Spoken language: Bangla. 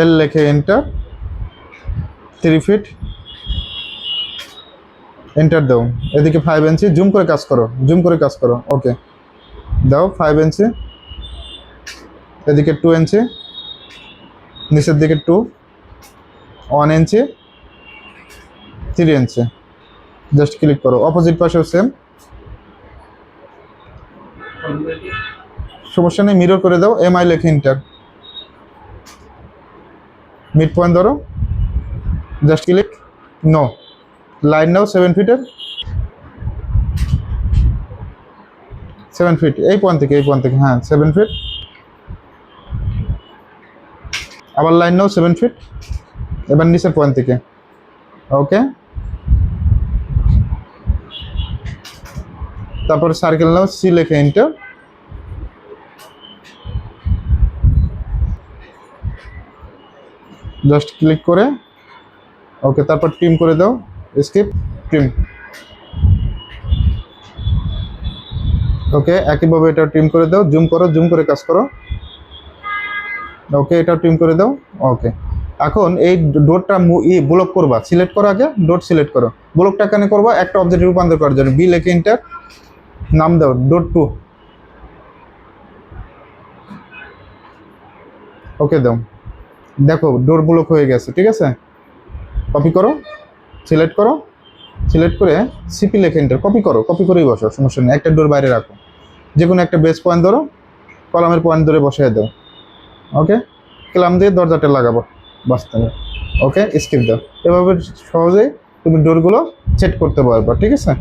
এল লেখে এন্টার থ্রি ফিট এন্টার দাও। এদিকে ফাইভ ইঞ্চি জুম করে কাজ করো। জুম করে কাজ করো। ওকে দাও ফাইভ ইঞ্চি এদিকে টু ইঞ্চি নিচের দিকে two one inch three inch just click করো। অপোজিট পাশেও সেম সমস্যা নেই মিরর করে দাও। এম আই লেখে ইন্টার মিড পয়েন্ট ধরো। জাস্ট ক্লিক নো লাইন নাও সেভেন ফিটের সেভেন ফিট এই পয়েন্ট থেকে, এই পয়েন্ট থেকে হ্যাঁ সেভেন ফিট আবার লাইন নাও সেভেন ফিট এবার নিচের পয়েন্ট থেকে। ওকে তারপর সার্কেল নাও সি লেখে ইন্টার জাস্ট ক্লিক করে ওকে তারপর ট্রিম করে দাও স্কিপ ট্রিম ওকে একইভাবে এটা ট্রিম করে দাও জুম করো জুম করে কাজ করো। ওকে এটা ট্রিম করে দাও ওকে এখন এই ডোরটা ই ব্লক করবা সিলেক্ট করো আগে ডোট সিলেক্ট করো। ব্লকটা কেন করবা, একটা অবজেক্টে রূপান্তর করার জন্য বি লেখে ইন্টার নাম দাও ডোট টু ওকে দাও। দেখো ডোর ব্লক হয়ে গেছে, ঠিক আছে? কপি করো সিলেক্ট করো সিলেক্ট করে সিপি লেখে এন্টার কপি করো কপি করেই বসো, সমস্যা নেই, একটা ডোর বাইরে রাখো। যে কোনো একটা বেস পয়েন্ট ধরো, কলামের পয়েন্ট ধরে বসিয়ে দাও ওকে ক্লাম দিয়ে দরজাটা লাগাবো বাস্তবে ওকে স্কিপ দাও। এভাবে সহজেই তুমি ডোরগুলো সেট করতে পারবা, ঠিক আছে?